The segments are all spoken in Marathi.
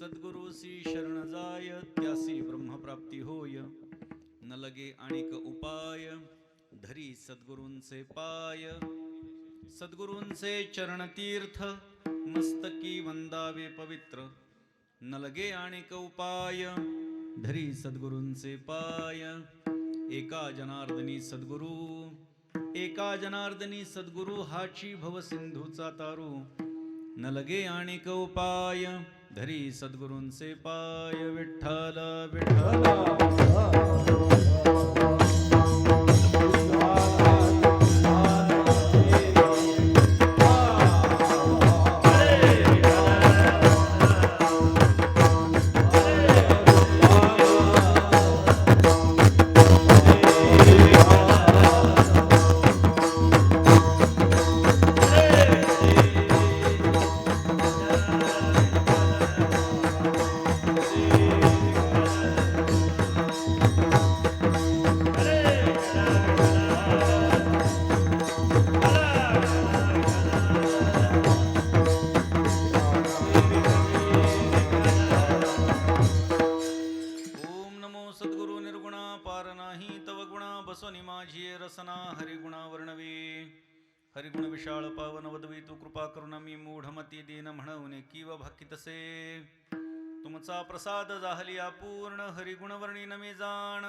सद्गुरुसी शरण जाय त्यासी ब्रह्मप्राप्ती होय. न लगे आणिक उपाय धरी सद्गुरूंचे पाय. सद्गुरूंचे चरण तीर्थ मस्तकी वंदावे पवित्र. न लगे आणिक उपाय धरी सद्गुरूंचे पाय. एका जनार्दनी सद्गुरू एका जनार्दनी सद्गुरू हाची भव सिंधूचा तारू. न लगे आणिक उपाय धरी सद्गुरूंचे पाय विठ्ठल विठ्ठल. माझी हरिगुणावर्णवे। हरिगुण विशाळ पावन वदवी तू कृपा करुण मी मूढमती दीन म्हणवणे किव भाकितसे तुमचा प्रसाद जाहली अपूर्ण हरिगुणवर्णी नमे मी जाण।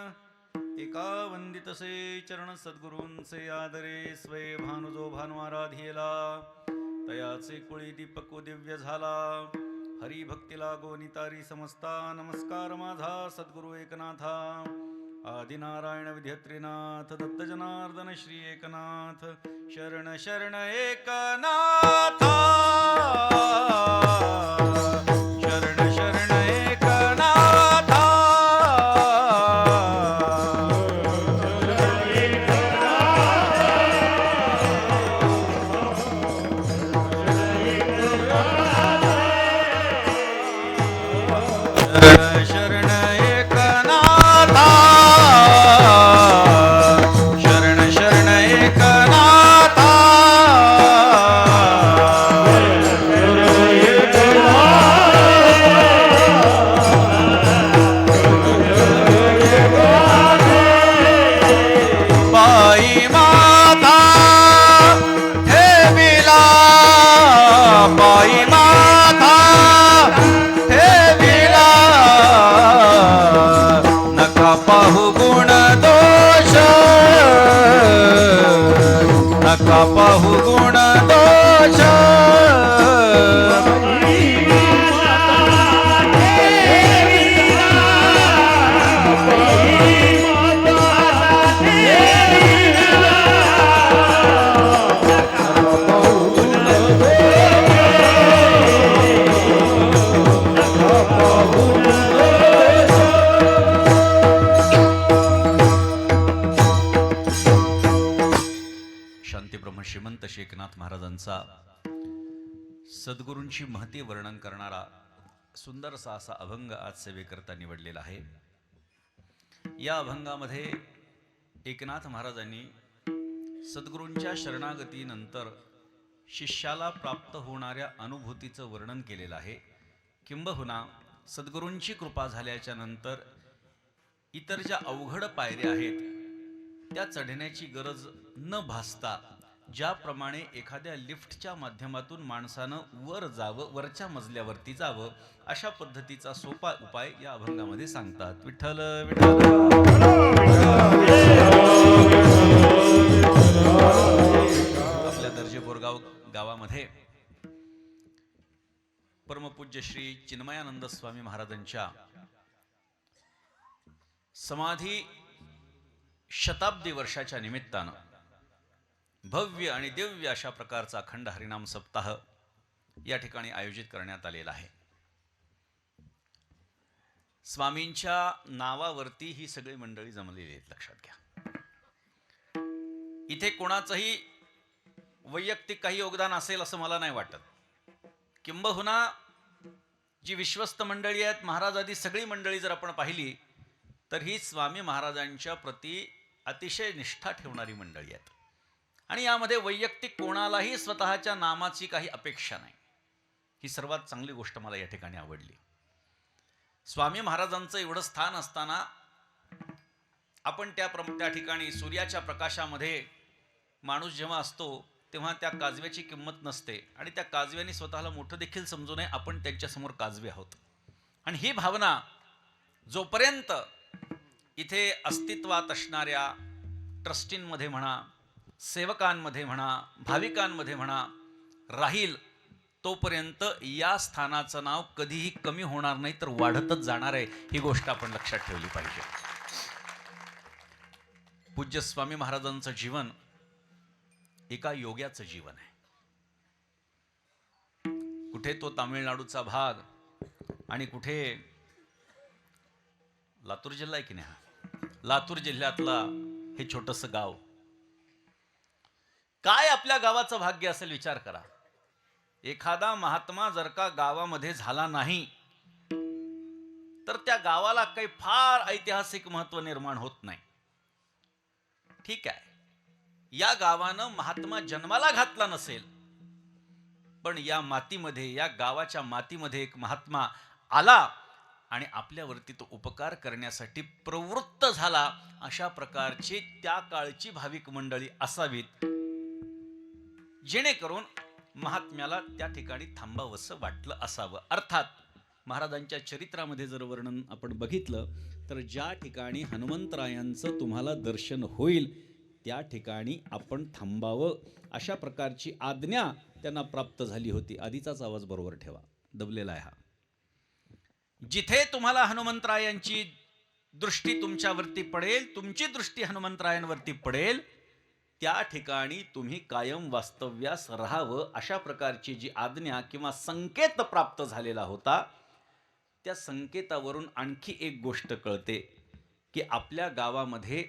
एका वंदितसे चरण सद्गुरूंचे आदरे स्वय भानुजो भानुआराधियला तयाचे कुळी दीपको दिव्य झाला। हरिभक्तीला गोनितारी समस्ता नमस्कार माझा सद्गुरु एकनाथा। आदिनारायण विध्यत्रीनाथ दत्त जनार्दन श्री एकनाथ शरण शरण एकनाथा। नका पाहू महाराजांचा सद्गुरूंची महती वर्णन करणारा सुंदरसा असा अभंग आज सेवेकरता निवडलेला आहे. या अभंगामध्ये एकनाथ महाराजांनी सद्गुरूंच्या शरणागतीनंतर शिष्याला प्राप्त होणाऱ्या अनुभूतीचं वर्णन केलेलं आहे. किंबहुना सद्गुरूंची कृपा झाल्याच्यानंतर इतर ज्या अवघड पायऱ्या आहेत त्या चढण्याची गरज न भासता ज्याप्रमाणे एखाद्या लिफ्टच्या माध्यमातून माणसानं वर जावं वरच्या मजल्यावरती जावं अशा पद्धतीचा सोपा उपाय या अभंगामध्ये सांगतात. विठ्ठल विठ्ठल. आपल्या दर्जे बोरगाव गावामध्ये परमपूज्य श्री चिन्मयानंद स्वामी महाराजांच्या समाधी शताब्दी वर्षाच्या निमित्तानं भव्य आणि दिव्य अशा प्रकारचा अखंड हरिनाम सप्ताह या ठिकाणी आयोजित करण्यात आलेला आहे. स्वामींच्या नावावरती ही सगळी मंडळी जमलेली आहेत लक्षात घ्या. इथे कोणाचंही वैयक्तिक काही योगदान असेल असं मला नाही वाटत. किंबहुना जी विश्वस्त मंडळी आहेत महाराज सगळी मंडळी जर आपण पाहिली तर ही स्वामी महाराजांच्या प्रती अतिशय निष्ठा ठेवणारी मंडळी आहेत. आणि यामध्ये वैयक्तिक कोणालाही स्वतःच्या नामाची काही अपेक्षा नाही. ही सर्वात चांगली गोष्ट मला या ठिकाणी आवडली. स्वामी महाराजांचं एवढं स्थान असताना आपण त्या प्र त्या ठिकाणी सूर्याच्या प्रकाशामध्ये माणूस जेव्हा असतो तेव्हा त्या काजव्याची किंमत नसते आणि त्या काजव्याने स्वतःला मोठं देखील समजू नये आपण त्यांच्यासमोर काजवे आहोत. आणि ही भावना जोपर्यंत इथे अस्तित्वात असणाऱ्या ट्रस्टींमध्ये म्हणा सेवकांमध्ये म्हणा भाविकांमध्ये म्हणा राहील तोपर्यंत या स्थानाचं नाव कधीही कमी होणार नाही तर वाढतच जाणार आहे ही गोष्ट आपण लक्षात ठेवली पाहिजे. पूज्य स्वामी महाराजांचं जीवन एका योग्याचं जीवन आहे. कुठे तो तामिळनाडूचा भाग आणि कुठे लातूर जिल्हा आहे की नाही हा? लातूर जिल्ह्यातला हे छोटंसं गाव. काय आपल्या गावाचं भाग्य असेल विचार करा. एखादा महात्मा जर का गावामध्ये झाला नाही तर त्या गावाला काही फार ऐतिहासिक महत्त्व निर्माण होत नाही. ठीक आहे. या गावानं महात्मा जन्माला घातला नसेल पण या मातीमध्ये या गावाच्या मातीमध्ये एक महात्मा आला आणि आपल्यावरती तो उपकार करण्यासाठी प्रवृत्त झाला अशा प्रकारची त्या काळची भाविक मंडळी असावीत. जेणेकरून महात्म्याला त्या ठिकाणी थांबावंसं वाटलं असावं. अर्थात महाराजांच्या चरित्रामध्ये जर वर्णन आपण बघितलं तर ज्या ठिकाणी हनुमंतरायांचं तुम्हाला दर्शन होईल त्या ठिकाणी आपण थांबावं अशा प्रकारची आज्ञा त्यांना प्राप्त झाली होती. आधीचाच आवाज बरोबर ठेवा. दबलेला आहे हा. जिथे तुम्हाला हनुमंतरायांची दृष्टी तुमच्यावरती पडेल तुमची दृष्टी हनुमंतरायांवरती पडेल त्या ठिकाणी तुम्ही कायम वास्तव्यास राहावं अशा प्रकारची जी आज्ञा किंवा संकेत प्राप्त झालेला होता त्या संकेतावरून आणखी एक गोष्ट कळते की आपल्या गावामध्ये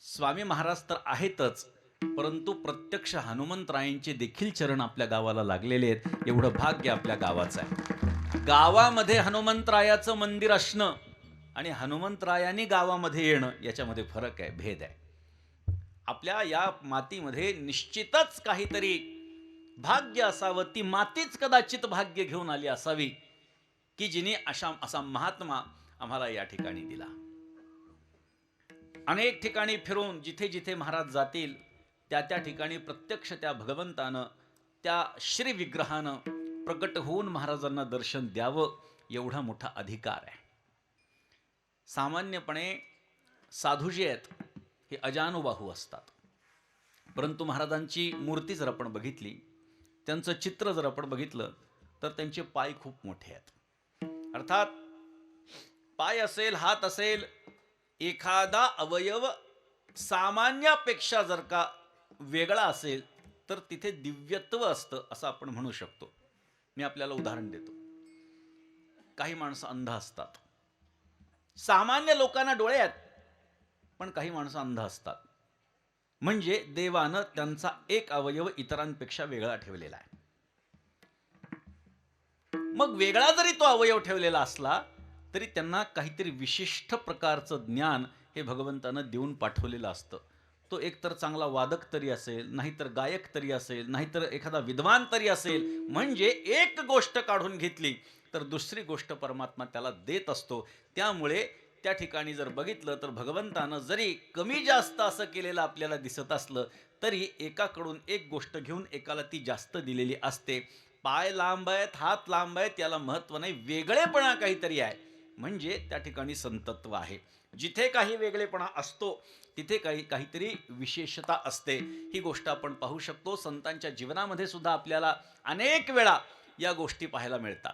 स्वामी महाराज तर आहेतच परंतु प्रत्यक्ष हनुमंतरायांचे देखील चरण आपल्या गावाला लागलेले आहेत. एवढं भाग्य आपल्या गावाचं आहे. गावामध्ये हनुमंतरायाचं मंदिर असणं आणि हनुमंतरायाने गावामध्ये येणं याच्यामध्ये फरक आहे भेद आहे. आपल्या या मातीमध्ये निश्चितच काहीतरी भाग्य असावं ती मातीच कदाचित भाग्य घेऊन आली असावी की जिने अशा असा महात्मा आम्हाला या ठिकाणी दिला. अनेक ठिकाणी फिरून जिथे जिथे महाराज जातील त्या त्या ठिकाणी प्रत्यक्ष त्या भगवंतानं त्या श्री विग्रहानं प्रकट होऊन महाराजांना दर्शन द्यावं एवढा मोठा अधिकार आहे. सामान्यपणे साधू जे आहेत. हे अजानुबाहू असतात. परंतु महाराजांची मूर्ती जर आपण बघितली त्यांचं चित्र जर आपण बघितलं तर त्यांचे पाय खूप मोठे आहेत. अर्थात पाय असेल हात असेल एखादा अवयव सामान्यापेक्षा जर का वेगळा असेल तर तिथे दिव्यत्व असतं असं आपण म्हणू शकतो. मी आपल्याला उदाहरण देतो. काही माणसं अंध असतात. सामान्य लोकांना डोळे आहेत. पण काही माणसं अंध असतात. म्हणजे देवानं त्यांचा एक अवयव इतरांपेक्षा वेगळा ठेवलेला आहे. मग वेगळा जरी तो अवयव ठेवलेला असला तरी त्यांना काहीतरी विशिष्ट प्रकारचं ज्ञान हे भगवंतानं देऊन पाठवलेलं असतं. तो एकतर चांगला वादक तरी असेल नाहीतर गायक तरी असेल नाहीतर एखादा विद्वान तरी असेल म्हणजे एक गोष्ट काढून घेतली तर दुसरी गोष्ट परमात्मा त्याला देत असतो. त्यामुळे त्या ठिकाणी जर बघितलं तर भगवंतानं जरी कमी जास्त असं केलेलं आपल्याला दिसत असलं तरी एकाकडून एक गोष्ट घेऊन एकाला ती जास्त दिलेली असते. पाय लांब आहेत हात लांब आहेत याला महत्त्व नाही. वेगळेपणा काहीतरी आहे. म्हणजे त्या ठिकाणी संतत्व आहे. जिथे काही वेगळेपणा असतो तिथे काही काहीतरी विशेषता असते. ही गोष्ट आपण पाहू शकतो. संतांच्या जीवनामध्ये सुद्धा आपल्याला अनेक वेळा या गोष्टी पाहायला मिळतात.